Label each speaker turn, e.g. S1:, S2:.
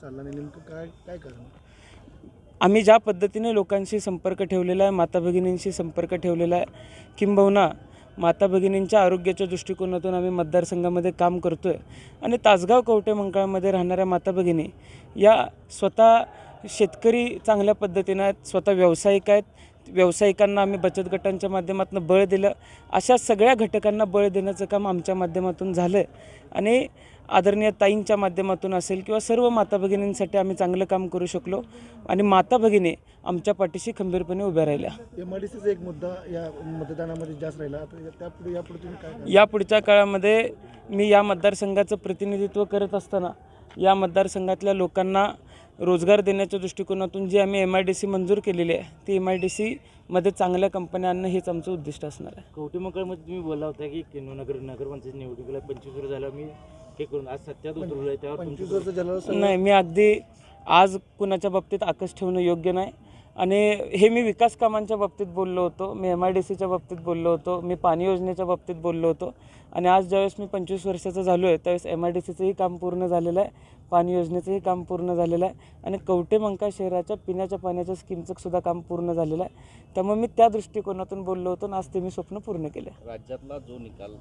S1: चालला नाही नेमकं काय काय आम्ही ज्या पद्धतीने लोकांशी संपर्क ठेवलेला आहे माता भगिनींशी संपर्क ठेवलेला आहे किंबहुना माता भगिनींच्या आरोग्याच्या दृष्टिकोनातून आम्ही मतदारसंघामध्ये काम करतो आहे आणि तासगाव कवटे मंकाळमध्ये राहणाऱ्या माता भगिनी या स्वतः शेतकरी चांगल्या पद्धतीनं आहेत स्वतः व्यावसायिक आहेत व्यावसायिकांना आम्ही बचत गटांच्या माध्यमातून बळ दिलं. अशा सगळ्या घटकांना बळ देण्याचं काम आमच्या माध्यमातून झालं आहे आणि आदरणीय ताईंच्या माध्यमातून असेल किंवा सर्व माता भगिनींसाठी आम्ही चांगलं काम करू शकलो आणि माता भगिनी आमच्या पाठीशी खंबीरपणे उभ्या राहिल्या.
S2: एम आय डी सीचा एक मुद्दा या मतदानामध्ये जास्त राहिला. त्यापुढे यापुढे तुम्ही?
S1: या पुढच्या काळामध्ये मी या मतदारसंघाचं प्रतिनिधित्व करत असताना या मतदारसंघातल्या लोकांना रोजगार देण्याच्या दृष्टिकोनातून जी आम्ही एम आय डी सी मंजूर केलेली आहे ती एम आय डी सीमध्ये चांगल्या कंपन्या आणणं हेच आमचं उद्दिष्ट असणार आहे.
S3: कवटेमंगळमध्ये तुम्ही बोलला होता की नगर नगरपंचायत निवडणुकीला पंचवीस वर्ष झालं मी हे करून आज सत्यात उतरलो आहे त्यावर
S2: पंचवीस
S1: नाही मी अगदी आज कुणाच्या बाबतीत आकस ठेवणं योग्य नाही. आणि हे मी विकास कामांच्या बाबतीत बोललो होतो मी एम आय डी सीच्या बाबतीत बोललो होतो मी पाणी योजनेच्या बाबतीत बोललो होतो. आणि आज ज्यावेळेस मी पंचवीस वर्षाचा झालो आहे त्यावेळेस एम आय डी सीचंही काम पूर्ण झालेलं आहे पाणी योजनेचंही काम पूर्ण झालेलं आहे आणि कवटेमंका शहराच्या पिण्याच्या पाण्याच्या स्कीमचं सुद्धा काम पूर्ण झालेलं आहे. त्यामुळे मी त्या दृष्टिकोनातून बोललो होतो आणि आज ते मी स्वप्न पूर्ण केलं
S4: राज्यातला जो निकाल